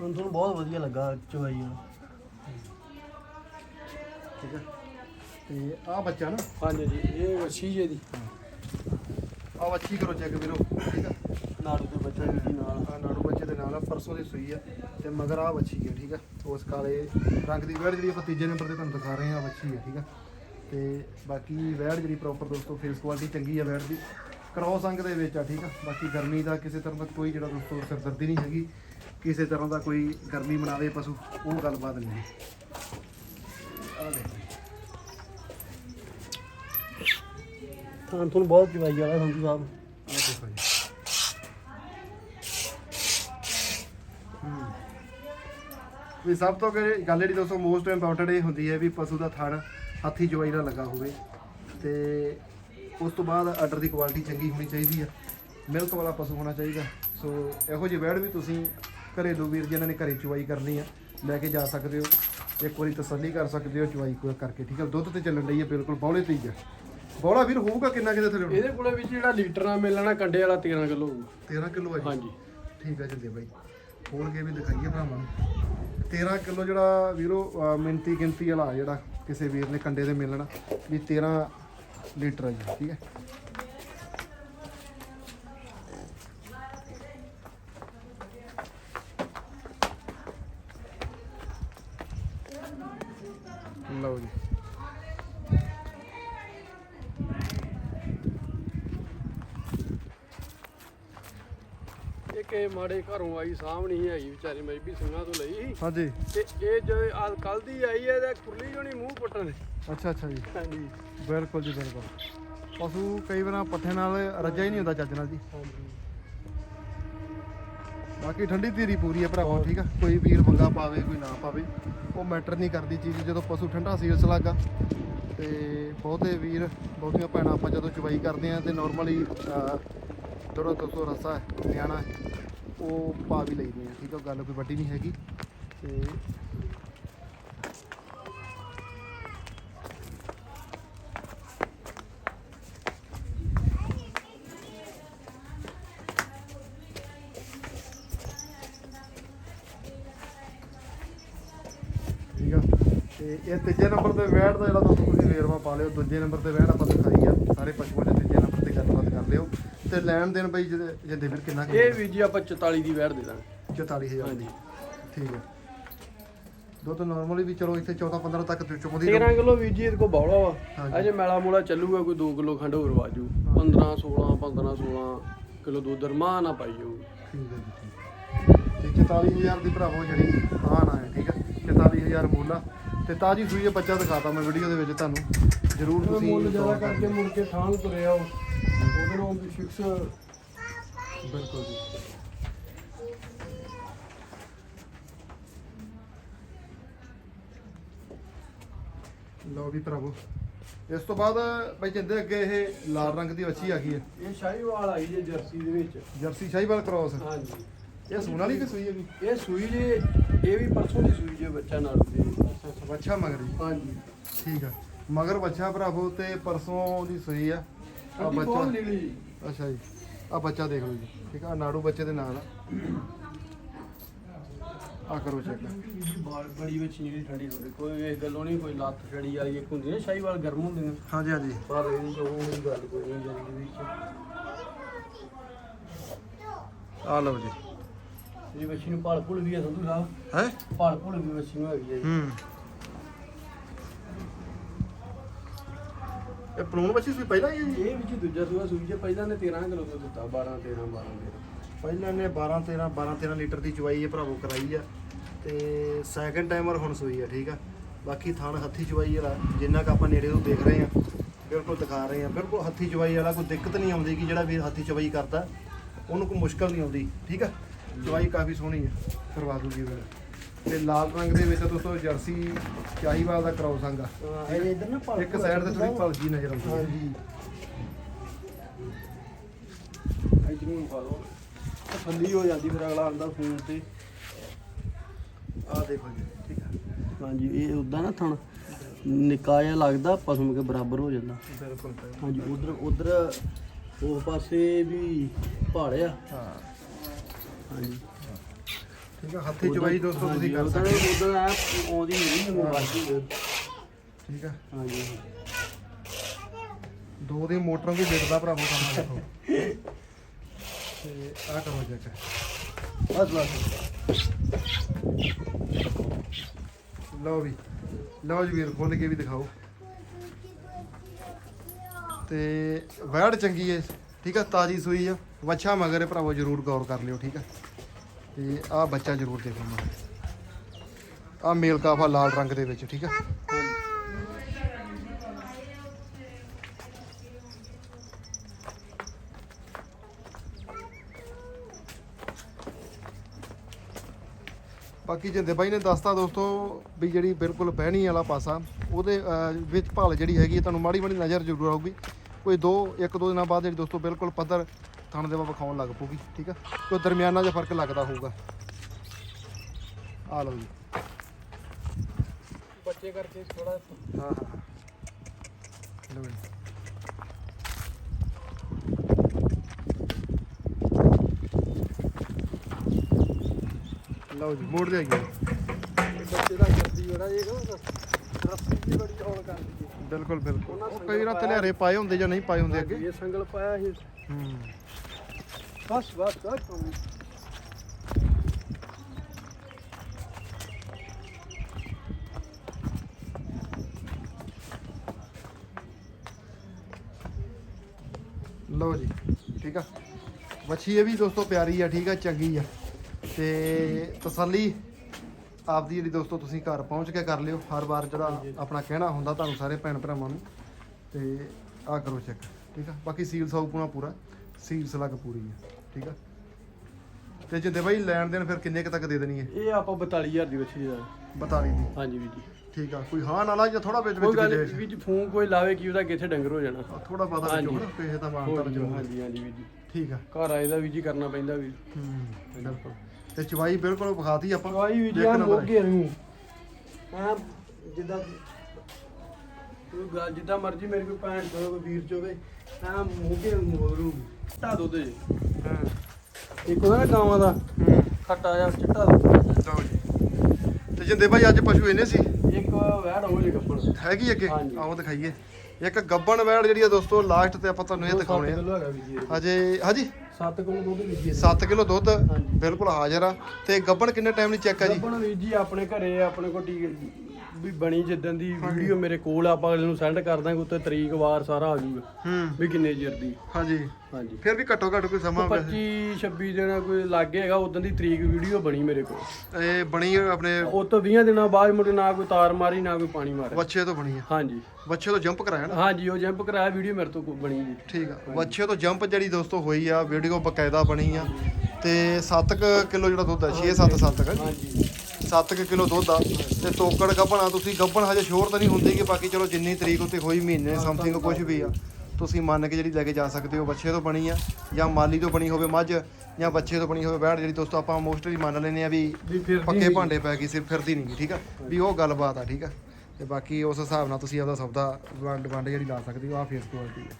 ਹੁਣ ਤੁਹਾਨੂੰ ਬਹੁਤ ਵਧੀਆ ਲੱਗਾ ਚਵਾਈ ਵਾਲਾ ਠੀਕ ਹੈ ਤੇ ਆਹ ਬੱਚਾ ਨਾ। ਹਾਂਜੀ ਜੀ ਇਹ ਵੱਛੀ ਜੇ ਦੀ ਆਹ ਬੱਚੀ ਕਰੋ ਚੈੱਕ ਵੀਰੋ। ਠੀਕ ਆ? ਨਾੜੂ ਦੇ ਬੱਚੇ ਦੀ ਨਾਲ। ਆਹ ਨਾੜੂ ਬੱਚੇ ਦੇ ਨਾਲ ਆ, ਪਰਸੋਂ ਦੀ ਸੂਈ ਆ। ਤੇ ਮਗਰ ਆਹ ਬੱਚੀ ਹੈ ਠੀਕ ਆ? ਉਸ ਕਾਲੇ ਰੰਗ ਦੀ ਵੈੜ ਜਿਹੜੀ ਆਪਾਂ ਤੀਜੇ ਨੰਬਰ ਤੇ ਤੁਹਾਨੂੰ ਦਿਖਾ ਰਹੇ ਆ ਬੱਚੀ ਹੈ ਠੀਕ ਆ? ਤੇ ਬਾਕੀ ਵੈੜ ਜਿਹੜੀ ਪ੍ਰੋਪਰ ਦੋਸਤੋ ਫੇਸ ਕੁਆਲਿਟੀ ਚੰਗੀ ਆ ਵੈੜ ਦੀ। ਕ੍ਰੋਸ ਅੰਗ ਦੇ ਵਿੱਚ ਆ ਠੀਕ ਆ? ਬਾਕੀ ਗਰਮੀ ਦਾ ਕਿਸੇ ਤਰ੍ਹਾਂ ਦਾ ਕੋਈ ਜਿਹੜਾ ਦੋਸਤੋ ਸਿਰਦਰਦੀ ਨਹੀਂ ਹੈਗੀ। ਕਿਸੇ ਤਰ੍ਹਾਂ ਦਾ ਕੋਈ ਗਰਮੀ ਮਨਾਵੇ ਪਸ਼ੂ ਉਹ ਗੱਲਬਾਤ ਨਹੀਂ ਆਹ ਦੇਖੋ ਤਾਂ ਤੁਹਾਨੂੰ ਬਹੁਤ ਚਵਾਈ ਵਾਲਾ ਸੰਧੂ ਸਾਹਿਬ। ਦੇਖੋ ਜੀ। ਵੀ ਸਭ ਤੋਂ ਕਿ ਗੱਲ ਜਿਹੜੀ ਦੋਸਤੋ ਮੋਸਟ ਇੰਪੋਰਟੈਂਟ ਇਹ ਹੁੰਦੀ ਹੈ ਵੀ ਪਸ਼ੂ ਦਾ ਥਣ ਹੱਥੀ ਜਵਾਈ ਨਾਲ ਲੱਗਾ ਹੋਵੇ। ਤੇ ਉਸ ਤੋਂ ਬਾਅਦ ਆਰਡਰ ਦੀ ਕੁਆਲਿਟੀ ਚੰਗੀ ਹੋਣੀ ਚਾਹੀਦੀ ਹੈ ਮਿਲਕ ਵਾਲਾ ਪਸ਼ੂ ਹੋਣਾ ਚਾਹੀਦਾ। ਸੋ ਇਹੋ ਜਿਹੇ ਵੈੜ ਵੀ ਤੁਸੀਂ ਘਰੇਲੂ ਵੀਰ ਜਿਨ੍ਹਾਂ ਨੇ ਘਰੇ ਚਵਾਈ ਕਰਨੀ ਆ ਲੈ ਕੇ ਜਾ ਸਕਦੇ ਹੋ। ਇੱਕ ਵਾਰੀ ਤਸੱਲੀ ਕਰ ਸਕਦੇ ਹੋ ਚਵਾਈ ਕਰਕੇ ਠੀਕ ਹੈ ਦੁੱਧ ਤੇ ਚੱਲਣ ਲਈ ਹੈ ਬਿਲਕੁਲ ਬੌਲੇ ਤੇ ਹੀ ਹੈ ਬੌਲਾ ਵੀਰ ਹੋਊਗਾ ਕਿੰਨਾ ਕਿਤੇ ਥੱਲੇ ਇਹਦੇ ਕੋਲੇ ਵੀ ਜਿਹੜਾ ਲੀਟਰ ਨਾਲ ਮਿਲਣਾ ਕੰਡੇ ਵਾਲਾ 13 ਕਿਲੋ ਹੋਊ 13 ਕਿਲੋ ਹੈ ਹਾਂਜੀ। ਠੀਕ ਹੈ ਜਲਦੀ ਬਾਈ। ਖੋਲ ਕੇ ਵੀ ਦਿਖਾਈਏ ਭਰਾਵਾਂ ਨੂੰ। 13 ਕਿਲੋ ਜਿਹੜਾ ਵੀਰੋ ਮਿੰਤੀ ਗਿਣਤੀ ਵਾਲਾ ਜਿਹੜਾ ਕਿਸੇ ਵੀਰ ਨੇ ਕੰਡੇ ਦੇ ਮਿਲਣ ਵੀ 13 ਲੀਟਰ ਆ ਜੀ ਠੀਕ ਹੈ। ਲਓ ਜੀ। ਇੱਕ ਇਹ ਮਾੜੇ ਘਰੋਂ ਆਈ ਸਾਹਮਣੀ ਹੀ ਹੈਗੀ ਵਿਚਾਰੀ ਮੈਂ ਵੀ ਸਿੰਘਾਂ ਤੋਂ ਲਈ ਹਾਂਜੀ। ਤੇ ਇਹ ਜੋ ਅੱਜ ਕੱਲ ਦੀ ਆਈ ਹੈ ਤੇ ਕੁਰਲੀ ਜਣੀ ਮੂੰਹ ਪੱਟਣ। ਅੱਛਾ ਅੱਛਾ ਜੀ। ਹਾਂਜੀ। ਬਿਲਕੁਲ ਜੀ ਬਿਲਕੁਲ। ਪਸ਼ੂ ਕਈ ਵਾਰ ਪੱਠੇ ਨਾਲ ਰੱਜਾ ਹੀ ਨਹੀਂ ਹੁੰਦਾ ਚੱਜ ਨਾਲ ਜੀ। ਬਾਕੀ ਠੰਡੀ ਧੀਰੀ ਪੂਰੀ ਹੈ ਭਰਾਵੋ, ਠੀਕ ਆ? ਕੋਈ ਵੀਰ ਮੰਗਾ ਪਾਵੇ, ਕੋਈ ਨਾ ਪਾਵੇ, ਉਹ ਮੈਟਰ ਨਹੀਂ ਕਰਦੀ ਚੀਜ਼, ਜਦੋਂ ਪਸ਼ੂ ਠੰਡਾ ਸੀਰਸ ਲੱਗਾ। ਤੇ ਬਹੁਤੇ ਵੀਰ, ਬਹੁਤੀਆਂ ਭੈਣਾਂ ਆਪਾਂ ਜਦੋਂ ਚਵਾਈ ਕਰਦੇ ਆ ਤੇ ਨਾਰਮਲੀ ਥੋੜਾ ਦੋਸਤੋ ਰਸਾ ਨਿਆਣਾ ਉਹ ਪਾ ਵੀ ਲੈਂਦੇ ਆ, ਠੀਕ ਆ? ਗੱਲ ਕੋਈ ਵੱਡੀ ਨਹੀਂ ਹੈਗੀ। ਤੇ ਇਹ ਤੀਜੇ ਨੰਬਰ ਤੇ ਵੈਟ ਦਾ ਜਿਹੜਾ ਦੋਸਤੋ ਤੁਸੀਂ ਵੇਰਵਾ ਪਾ ਲਿਓ ਦੂਜੇ ਨੰਬਰ ਤੇ ਵੈਟ ਆਪਾਂ ਦਿਖਾਈ ਆ। ਸਾਰੇ ਪਸ਼ੂਆਂ ਦੇ ਤੀਜੇ ਨੰਬਰ ਤੇ ਗੱਲਬਾਤ ਕਰ ਲਿਓ। ਤੇ ਲੈਣ ਦੇਣ ਬਈ ਜਿੰਦੇ ਵੀਰ ਕਿੰਨਾ ਕੁ ਇਹ ਵੀ ਜੀ ਆਪਾਂ 44 ਦੀ ਵੈੜ ਦੇ ਦਾਂਗੇ। 44000 ਹਾਂਜੀ। ਠੀਕ ਹੈ ਦੁੱਧ ਨਾਰਮਲੀ ਵੀ ਚਲੋ ਇੱਥੇ 14 15 ਤੱਕ ਚੁੰਮਦੀ 13 ਕਿਲੋ ਵੀ ਜੀ ਇਹਦੇ ਕੋ ਬੌਲਾ ਵਾ। ਅਜੇ ਮੈਲਾ ਮੂਲਾ ਚੱਲੂਗਾ ਕੋਈ 2 ਕਿਲੋ ਖੰਡ ਹੋਰ ਵਾਜੂ 15 16 15 16 ਕਿਲੋ ਦੁੱਧ ਰਮਾ ਨਾ ਪਾਈ ਜਾਊ ਠੀਕ ਹੈ ਜੀ ਠੀਕ ਤੇ 44000 ਦੀ ਭਰਾਵੋ ਜਿਹੜੀ ਨਾ ਹੈ ਠੀਕ ਹੈ 44000 ਮੁੱਲ। ਤੇ ਤਾਜੀ ਸੂਈ ਹੈ ਬੱਚਾ ਦਿਖਾਤਾ ਮੈਂ ਵੀਡੀਓ ਦੇ ਵਿੱਚ ਤੁਹਾਨੂੰ। ਜ਼ਰੂਰ ਤੁਸੀਂ ਮੁੱਲ ਜ਼ਿਆਦਾ ਕਰਕੇ ਮੁੜ ਕੇ ਥਾਂ ਨੂੰ ਤੁਰਿਆ ਉਹ। ਉਹਦੇ ਨਾਲ ਵੀ ਫਿਕਸ ਬਿਲਕੁਲ ਜੀ। ਲਓ ਵੀ ਭਰਾਵੋ। ਇਸ ਤੋਂ ਬਾਅਦ ਬਈ ਜਿੰਦੇ ਅੱਗੇ ਇਹ ਲਾਲ ਰੰਗ ਦੀ ਵੱਛੀ ਆ ਗਈ ਹੈ। ਇਹ ਸ਼ਾਹੀਵਾਲ ਆਈ ਜੇ ਜਰਸੀ ਦੇ ਵਿੱਚ। ਜਰਸੀ ਸ਼ਾਹੀਵਾਲ ਕ੍ਰੋਸ ਹਾਂਜੀ। ਇਹ ਸੂਣ ਵਾਲੀ ਕਿ ਸੂਈ ਹੈਗੀ ਇਹ ਸੂਈ ਜੇ ਇਹ ਵੀ ਪਰਸੋਂ ਦੀ ਸੂਈ ਜੇ ਬੱਚਾ ਨਾਲ ਦੀ। ਬੱਚਾ ਮਗਰ ਜੀ ਹਾਂਜੀ। ਠੀਕ ਆ। ਮਗਰ ਬੱਚਾ ਭਰਾਵੋ ਤੇ ਪਰਸੋਂ ਦੀ ਸੂਈ ਆ। ਆ ਬੱਚਾ ਅੱਛਾ ਜੀ। ਆ ਬੱਚਾ ਦੇਖ ਲਓ ਜੀ। ਠੀਕ ਆ ਨਾੜੂ ਬੱਚੇ ਦੇ ਨਾਲ ਆ। ਆ ਕਰੋ ਚੈੱਕ ਬਾਲ ਬੜੀ ਵਿੱਚ ਨਹੀਂ ਠੰਡੀ ਹੋਵੇ ਕੋਈ ਇਹ ਗੱਲੋਂ ਨਹੀਂ ਕੋਈ ਲੱਤ ਛੜੀ ਵਾਲੀ ਇੱਕ ਹੁੰਦੀ ਨਾ ਸ਼ਾਹੀਵਾਲ ਗਰਮ ਹੁੰਦੀਆਂ ਹਾਂਜੀ ਹਾਂਜੀ। ਪਰ ਇਹਦੀ ਜੋ ਹੋਈ ਗੱਲ ਕੋਈ ਨਹੀਂ ਜਾਂਦੀ ਵਿੱਚ। ਆ ਲਓ ਜੀ। ਇਹ ਬੱਚੀ ਨੂੰ ਪਾਲ ਭੁੱਲ ਵੀ ਹੈ ਸੰਧੂ ਸਾਹਿਬ। ਹੈ? ਪਾਲ ਭੁੱਲ ਵੀ ਬੱਚੀ ਨੂੰ ਹੈਗੀ ਹੈ ਜੀ। ਹੂੰ। ਇਹ ਪਲੂਣ ਬੱਚੀ ਸੀ ਪਹਿਲਾਂ ਹੀ ਹੈ ਜੀ? ਇਹ ਵਿੱਚ ਦੂਜਾ ਸੂਆ ਸੂਈ ਜੇ ਪਹਿਲਾਂ ਨੇ 13 ਕਿਲੋ ਦੁੱਧ ਦਿੱਤਾ 12 13 12 13 ਪਹਿਲਾਂ ਨੇ 12 13 12 13 ਲੀਟਰ ਦੀ ਚਵਾਈ ਹੈ ਭਰਾਵੋ ਕਰਾਈ ਆ ਤੇ ਸੈਕੰਡ ਟਾਈਮਰ ਹੁਣ ਸੂਈ ਆ ਠੀਕ ਆ? ਬਾਕੀ ਥਣ ਹੱਥੀ ਚਵਾਈ ਵਾਲਾ ਜਿੰਨਾ ਕੁ ਆਪਾਂ ਨੇੜੇ ਤੋਂ ਦੇਖ ਰਹੇ ਆ ਬਿਲਕੁਲ ਦਿਖਾ ਰਹੇ ਆ। ਬਿਲਕੁਲ ਹੱਥੀ ਚਵਾਈ ਵਾਲਾ ਕੋਈ ਦਿੱਕਤ ਨਹੀਂ ਆਉਂਦੀ ਕਿ ਜਿਹੜਾ ਵੀਰ ਹੱਥੀ ਚਵਾਈ ਕਰਦਾ ਉਹਨੂੰ ਕੋਈ ਮੁਸ਼ਕਲ ਨਹੀਂ ਆਉਂਦੀ ਠੀਕ ਆ? ਚਵਾਈ ਕਾਫੀ ਸੋਹਣੀ ਆ ਕਰਵਾ ਦੂਗੀ ਵੀਰ ਤੇ ਲਾਲ ਰੰਗ ਦੇ ਵਿੱਚ ਦੋਸਤੋ ਜਰਸੀ ਚਾਹੀਵਾਲ ਦਾ ਕਰਾਉ ਸੰਗਾ ਹਾਂ ਇਹ ਇਧਰ ਨਾ ਪਾਲ ਇੱਕ ਸਾਈਡ ਤੇ ਥੋੜੀ ਭਲਜੀ ਨਜ਼ਰ ਆਉਂਦੀ ਹੈ। ਹਾਂਜੀ। ਇਧਰ ਨੂੰ ਪਾ ਲਓ ਥੱਲੀ ਹੋ ਜਾਂਦੀ ਫਿਰ ਅਗਲਾ ਆਂਦਾ ਫੋਨ ਤੇ। ਆ ਦੇਖੋ ਜੀ ਠੀਕ ਆ। ਹਾਂਜੀ ਇਹ ਉਦਾਂ ਨਾ ਥਣ ਨਿੱਕਾ ਜਿਹਾ ਲੱਗਦਾ ਪਸ਼ੂ ਕੇ ਬਰਾਬਰ ਹੋ ਜਾਂਦਾ। ਬਿਲਕੁਲ ਹਾਂਜੀ ਉਧਰ ਉਧਰ ਉਸ ਪਾਸੇ ਵੀ ਪਹਾੜ ਆ। ਹਾਂ। ਹਾਂਜੀ। ਠੀਕ ਆ ਹੱਥੀ ਚਵਾਈ ਦੋਸਤੋ ਤੁਸੀਂ ਕਰ ਸਕਦੇ ਉਧਰ ਆ ਆਉਂਦੀ ਨਹੀਂ ਮੋਬਾਈਲ ਠੀਕ ਆ। ਹਾਂਜੀ। ਦੋ ਦੇ ਮੋਟਰਾਂ ਵੀ ਦੇਖਦਾ ਭਰਾਵੋ ਕੰਮ ਦੇਖੋ ਤੇ। ਆ ਕਰੋ ਚੈੱਕ ਬਸ ਬਸ। ਲਓ ਵੀ ਲਓ ਜੀ ਵੀਰ ਖੋਲ ਕੇ ਵੀ ਦਿਖਾਓ। ਤੇ ਵੈੜ ਚੰਗੀ ਹੈ ਠੀਕ ਆ ਤਾਜੀ ਸੂਈ ਆ। ਵੱਛਾ ਮਗਰ ਹੈ ਭਰਾਵੋ ਜਰੂਰ ਗੌਰ ਕਰ ਲਿਓ ਠੀਕ ਆ। ਤੇ ਆਹ ਬੱਚਾ ਜਰੂਰ ਦੇਖੋ ਮਗਰ ਆ ਮੇਲ ਕਾਫਾ ਲਾਲ ਰੰਗ ਦੇ ਵਿੱਚ ਠੀਕ ਆ? ਬਾਕੀ ਜਿੰਦੇ ਬਾਈ ਨੇ ਦੱਸਤਾ ਦੋਸਤੋ ਵੀ ਜਿਹੜੀ ਬਿਲਕੁਲ ਬਹਿਣੀ ਵਾਲਾ ਪਾਸਾ ਉਹਦੇ ਵਿੱਚ ਭਾਲ ਜਿਹੜੀ ਹੈਗੀ ਹੈ, ਤੁਹਾਨੂੰ ਮਾੜੀ ਮਾੜੀ ਨਜ਼ਰ ਜ਼ਰੂਰ ਆਊਗੀ। ਕੋਈ ਦੋ ਇੱਕ ਦੋ ਦਿਨਾਂ ਬਾਅਦ ਜਿਹੜੀ ਦੋਸਤੋ ਬਿਲਕੁਲ ਪੱਧਰ ਥਣ ਦੇ ਵਿਖਾਉਣ ਲੱਗ ਪਊਗੀ ਠੀਕ ਆ? ਕੋਈ ਦਰਮਿਆਨਾ ਜਿਹਾ ਫ਼ਰਕ ਲੱਗਦਾ ਹੋਊਗਾ। ਆ ਲਓ ਜੀ। ਬੱਚੇ ਕਰਕੇ ਥੋੜਾ ਹਾਂ ਹਾਂ। ਲਓ ਜੀ। ਲਓ ਜੀ ਮੋੜ ਦੇ ਆਈਏ ਬੱਚੇ ਦਾ ਜਲਦੀ ਜਿਹੜਾ ਇਹ ਰੱਸੀ ਦੀ ਬੜੀ ਹੌਲ ਕਰ ਦਿੱਤੀ। ਬਿਲਕੁਲ ਬਿਲਕੁਲ। ਉਹ ਕਈ ਰਾਤ ਲਿਆਰੇ ਪਾਏ ਹੁੰਦੇ ਜਾਂ ਨਹੀਂ ਪਾਏ ਹੁੰਦੇ ਅੱਗੇ? ਇਹ ਸੰਗਲ ਪਾਇਆ ਸੀ। ਹੂੰ। ਬਸ ਬਸ ਬਸ ਲਓ ਜੀ, ਠੀਕ ਆ। ਵੱਛੀ ਇਹ ਵੀ ਦੋਸਤੋ ਪਿਆਰੀ ਆ, ਠੀਕ ਆ, ਚੰਗੀ ਆ। ਤੇ ਤਸੱਲੀ ਆਪਦੀ ਜਿਹੜੀ ਦੋਸਤੋ ਤੁਸੀਂ ਘਰ ਪਹੁੰਚ ਕੇ ਕਰ ਲਿਓ। ਹਰ ਵਾਰ ਜਿਹੜਾ ਆਪਣਾ ਕਹਿਣਾ ਹੁੰਦਾ ਤੁਹਾਨੂੰ ਸਾਰੇ ਭੈਣ ਭਰਾਵਾਂ ਨੂੰ। ਤੇ ਆ ਕਰੋ ਚੈੱਕ ਠੀਕ ਆ। ਬਾਕੀ ਸੀਲ ਸਾਊਪੂਣਾ ਪੂਰਾ ਸੀਲ ਸਲੱਗ ਪੂਰੀ ਆ। ਠੀਕ ਆ? ਤੇ ਜਿੰਦੇ ਬਾਈ ਲੈਣ ਦੇਣ ਫਿਰ ਕਿੰਨੇ ਕੁ ਤੱਕ ਦੇ ਦੇਣੀ ਹੈ? ਇਹ ਆਪਾਂ 42000 ਦੀ ਬੱਚੀ ਦਾ 42 ਦੀ। ਹਾਂਜੀ ਵੀਰ ਜੀ। ਠੀਕ ਆ ਕੋਈ ਹਾਂ ਨਾਲਾ ਜਾਂ ਥੋੜਾ ਵਿੱਚ ਕੋਈ ਵਿੱਚ ਗੱਲ? ਵੀਰ ਜੀ ਫੋਨ ਕੋਈ ਲਾਵੇ ਕਿ ਉਹਦਾ ਕਿੱਥੇ ਡੰਗਰ ਹੋ ਜਾਣਾ। ਥੋੜਾ ਬਾਦਾ ਹਾਂਜੀ। ਵਿੱਚੋਂ ਨਾ ਕਿਸੇ ਦਾ ਮਾਨਤਾ ਹੋਰ ਜੀ, ਹਾਂਜੀ ਹਾਂਜੀ ਵੀਰ ਜੀ। ਠੀਕ ਆ। ਘਰ ਆਏ ਦਾ ਵੀਰ ਜੀ ਕਰਨਾ ਪੈਂਦਾ ਵੀਰ ਹੂੰ ਬਿਲਕੁਲ। ਤੇ ਚਵਾਈ ਬਿਲਕੁਲ ਵਿਖਾਤੀ ਆਪਾਂ। ਦਵਾਈ ਵੀਰ ਜੀ। ਮੋਗੇ ਨੂੰ ਆ ਜਿੱਦਾਂ ਕੋਈ ਗੱਲ ਜਿੱਦਾਂ ਮਰਜ਼ੀ ਮੇਰੇ ਕੋਈ ਭੈਣ ਚੋਵੇ ਕੋਈ ਵੀਰ ਚੋਵੇ ਆ ਮੋਗੇ ਮੋਰੂ ਚਿੱਟਾ ਦੁੱਧ ਜੀ। ਹਾਂ। ਇੱਕ ਉਹਦਾ ਨਾ ਗਾਵਾਂ ਦਾ। ਹੂੰ। ਖੱਟਾ ਜਿਹਾ ਚਿੱਟਾ ਦੁੱਧ ਲਓ ਜੀ। ਤੇ ਜਿੰਦੇ ਭਾਈ ਅੱਜ ਪਸ਼ੂ ਇਹਨੇ ਸੀ? ਇੱਕ ਵੈੜ ਹੋ ਜੇ ਕੱਪੜ ਹੈਗੀ ਅੱਗੇ? ਹਾਂਜੀ। ਆਓ ਦਿਖਾਈਏ। ਇੱਕ ਗੱਬਣ ਵੈੜ ਜਿਹੜੀ ਆ ਦੋਸਤੋ ਲਾਸਟ ਤੇ ਆਪਾਂ ਤੁਹਾਨੂੰ ਇਹ ਦਿਖਾਉਣੇ ਆ। ਕਿਲੋ ਹੈਗਾ ਵੀਰ ਜੀ ਹਜੇ ਹਾਂਜੀ? 7 ਕਿਲੋ ਦੁੱਧ ਜੀ 7 ਕਿਲੋ ਦੁੱਧ। ਬਿਲਕੁਲ ਹਾਜ਼ਰ ਆ। ਤੇ ਗੱਬਣ ਕਿੰਨੇ ਟਾਈਮ ਲਈ ਚੈੱਕ ਆ ਜੀ? ਗੱਬਣ ਵੀਰ ਜੀ ਆਪਣੇ ਘਰੇ ਆਪਣੇ ਕੋਲ ਟੀ ਵੀ ਬਣੀ ਜਿੱਦਾਂ ਦੀ ਵੀਡੀਓ ਮੇਰੇ ਕੋਲ ਆ, ਆਪਾਂ ਅਗਲੇ ਨੂੰ ਸੈਂਡ ਕਰ ਦਾਂਗੇ ਉੱਤੇ ਤਰੀਕ ਵਾਰ ਸਾਰਾ ਆ ਜਾਊਗਾ। ਹੂੰ। ਵੀ ਕਿੰਨੇ ਚਿਰ ਦੀ। ਹਾਂਜੀ। ਹਾਂਜੀ। ਫਿਰ ਵੀ ਘੱਟੋ ਘੱਟ ਕੋਈ ਸਮਾਂ ਵੈਸੇ। 25 26 ਦਿਨ ਕੋਈ ਲੱਗੇ ਹੈਗਾ ਉਦੋਂ ਦੀ ਤਰੀਕ ਵੀਡੀਓ ਬਣੀ ਮੇਰੇ ਕੋਲ। ਇਹ ਬਣੀ ਆਪਣੇ ਉਹ ਤੋਂ 20 ਦਿਨਾਂ ਬਾਅਦ ਮੁੜ ਨਾ ਕੋਈ ਤਾਰ ਮਾਰੀ ਨਾ ਕੋਈ ਪਾਣੀ ਮਾਰਿਆ। ਵੱਛੇ ਤੋਂ ਬਣੀ ਆ। ਹਾਂਜੀ। ਵੱਛੇ ਤੋਂ ਜੰਪ ਕਰਾਇਆ ਨਾ? ਹਾਂਜੀ ਉਹ ਜੰਪ ਕਰਾਇਆ ਵੀਡੀਓ ਮੇਰੇ ਤੋਂ ਬਣੀ ਜੀ ਠੀਕ ਆ। ਵੱਛੇ ਤੋਂ ਜੰਪ ਜਿਹੜੀ ਦੋਸਤੋ ਹੋਈ ਆ ਵੀਡੀਓ ਬਕਾਇਦਾ ਬਣੀ ਆ। ਤੇ 7 ਕਿਲੋ ਜਿਹੜਾ ਦੁੱਧ ਆ 6 7 7 ਕ। ਹਾਂਜੀ। 7 ਕਿਲੋ ਦੁੱਧ ਆ ਤੇ ਤੋਕੜ ਗੱਭਣਾ ਤੁਸੀਂ ਗੱਭਣ ਹਜੇ ਸ਼ੋਰ ਤਾਂ ਨਹੀਂ ਹੁੰਦੀ ਕਿ ਬਾਕੀ ਚਲੋ ਜਿੰਨੀ ਤਰੀਕ ਉੱਤੇ ਹੋਈ ਮਹੀਨੇ ਸਮਥਿੰਗ ਕੁਝ ਵੀ ਆ ਤੁਸੀਂ ਮੰਨ ਕੇ ਜਿਹੜੀ ਲੈ ਕੇ ਜਾ ਸਕਦੇ ਹੋ ਬੱਚੇ ਤੋਂ ਬਣੀ ਆ ਜਾਂ ਮਾਲੀ ਤੋਂ ਬਣੀ ਹੋਵੇ ਮੱਝ ਜਾਂ ਬੱਚੇ ਤੋਂ ਬਣੀ ਹੋਵੇ ਬੈੜ ਜਿਹੜੀ ਦੋਸਤੋ ਆਪਾਂ ਮੋਸਟਲੀ ਮੰਨ ਲੈਨੇ ਆ ਵੀ ਪੱਕੇ ਭਾਂਡੇ ਪੈ ਗਈ ਸਿਰ ਫਿਰਦੀ ਨਹੀਂ ਠੀਕ ਆ? ਵੀ ਉਹ ਗੱਲਬਾਤ ਆ ਠੀਕ ਆ? ਤੇ ਬਾਕੀ ਉਸ ਹਿਸਾਬ ਨਾਲ ਤੁਸੀਂ ਆਪਦਾ ਸੌਦਾ ਵੰਡ ਵੰਡ ਜਿਹੜੀ ਲਾ ਸਕਦੇ ਹੋ ਆ ਫੇਸ ਕੁਆਲਿਟੀ ਹੈ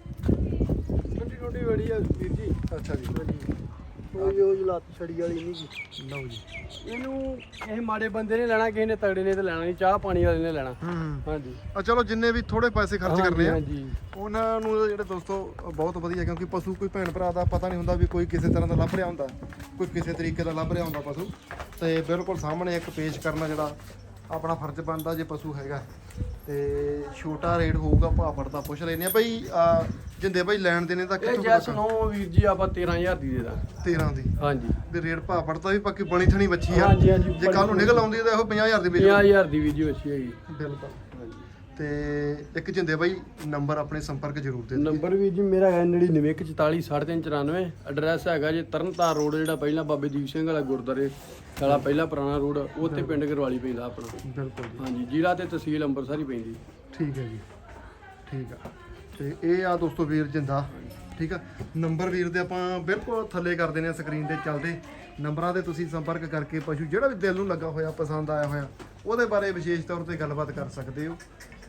ਛੋਟੀ ਛੋਟੀ ਬੜੀ ਆ ਵੀਰ ਜੀ ਅੱਛਾ ਜੀ ਹਾਂਜੀ ਕੋਈ ਉਹ ਲੱਤ ਛੜੀ ਵਾਲੀ ਨਹੀਂ ਗੀ। ਲਓ ਜੀ। ਇਹਨੂੰ ਕਿਸੇ ਮਾੜੇ ਬੰਦੇ ਨੇ ਲੈਣਾ ਕਿਸੇ ਨੇ ਤਗੜੇ ਨੇ ਤੇ ਲੈਣਾ ਨਹੀਂ ਚਾਹ ਪਾਣੀ ਵਾਲੇ ਨੇ ਲੈਣਾ। ਹੂੰ ਹਾਂਜੀ। ਆ ਚਲੋ ਜਿੰਨੇ ਵੀ ਥੋੜੇ ਪੈਸੇ ਖਰਚ ਕਰਨੇ ਆ। ਹਾਂਜੀ। ਉਹਨਾਂ ਨੂੰ ਜਿਹੜੇ ਦੋਸਤੋ ਬਹੁਤ ਵਧੀਆ ਕਿਉਂਕਿ ਪਸ਼ੂ ਕੋਈ ਭੈਣ ਭਰਾ ਦਾ ਪਤਾ ਨਹੀਂ ਹੁੰਦਾ ਵੀ ਕੋਈ ਕਿਸੇ ਤਰ੍ਹਾਂ ਦਾ ਲੱਭ ਰਿਹਾ ਹੁੰਦਾ। ਕੋਈ ਕਿਸੇ ਤਰੀਕੇ ਦਾ ਲੱਭ ਰਿਹਾ ਹੁੰਦਾ ਪਸ਼ੂ। ਤੇ ਬਿਲਕੁਲ ਸਾਹਮਣੇ ਇੱਕ ਪੇਸ਼ ਕਰਨਾ ਜਿਹੜਾ ਆਪਣਾ ਫਰਜ਼ ਬਣਦਾ ਜੇ ਪਸ਼ੂ ਹੈਗਾ। ਤੇ ਛੋਟਾ ਰੇਟ ਹੋਊਗਾ ਭਾਪੜ ਦਾ ਪੁੱਛ ਲੈਨੇ ਆ ਭਾਈ ਆ, ਜਿੰਦੇ ਭਾਈ ਲੈਣ ਦੇਣੇ ਤਾਂ ਇਹ ਕਿੱਥੋਂ ਜੈਸ ਤੱਕ ਨੋ ਵੀਰ ਜੀ ਆਪਾਂ 13000 ਦੀ ਦੇ ਦਾਂ 13 ਦੀ? ਹਾਂਜੀ। ਵੀ ਰੇਟ ਭਾਪੜ ਤਾਂ ਵੀ ਪੱਕੀ ਬਣੀ ਥਣੀ ਬੱਚੀ ਆ। ਹਾਂਜੀ, ਹਾਂਜੀ, ਜੇ ਕੱਲ ਨੂੰ ਨਿਕਲ ਆਉਂਦੀ ਤਾਂ ਇਹੋ 50000 ਦੀ ਵੇਚ 50000 ਦੀ ਵੀਰ ਜੀ ਬੱਚੀ ਹੈਗੀ। ਬਿਲਕੁਲ। ਤੇ ਇੱਕ ਜਿੰਦੇ ਬਾਈ ਨੰਬਰ ਆਪਣੇ ਸੰਪਰਕ ਜ਼ਰੂਰ ਦੇ ਦਿਓ। ਨੰਬਰ ਵੀ ਜੀ ਮੇਰਾ ਹੈ 9914439394 ਐਡਰੈਸ ਹੈਗਾ ਜੀ ਤਰਨਤਾਰ ਰੋਡ ਜਿਹੜਾ ਪਹਿਲਾਂ ਬਾਬੇ ਦੀਪ ਸਿੰਘ ਵਾਲਾ ਗੁਰਦਾਰੇ ਵਾਲਾ ਪਹਿਲਾ ਪੁਰਾਣਾ ਰੋਡ ਉੱਥੇ ਪਿੰਡ ਗਰਵਾਲੀ ਪੈਂਦਾ ਆਪਣਾ। ਬਿਲਕੁਲ ਜੀ। ਹਾਂਜੀ ਜ਼ਿਲ੍ਹਾ ਤੇ ਤਹਿਸੀਲ ਅੰਮ੍ਰਿਤਸਰ ਹੀ ਪੈਂਦੀ। ਠੀਕ ਹੈ ਜੀ। ਠੀਕ ਆ। ਤੇ ਇਹ ਆ ਦੋਸਤੋ ਵੀਰ ਜਿੰਦਾ। ਠੀਕ ਆ। ਨੰਬਰ ਵੀਰ ਦੇ ਆਪਾਂ ਬਿਲਕੁਲ ਥੱਲੇ ਕਰ ਦਿੰਦੇ ਆ ਸਕਰੀਨ ਤੇ ਚੱਲਦੇ। ਨੰਬਰਾਂ ਤੇ ਤੁਸੀਂ ਸੰਪਰਕ ਕਰਕੇ ਪਸ਼ੂ ਜਿਹੜਾ ਵੀ ਦਿਲ ਨੂੰ ਲੱਗਾ ਹੋਇਆ ਪਸੰਦ ਆਇਆ ਹੋਇਆ ਉਹਦੇ ਬਾਰੇ ਵਿਸ਼ੇਸ਼ ਤੌਰ ਤੇ ਗੱਲਬਾਤ ਕਰ ਸਕਦੇ ਹੋ।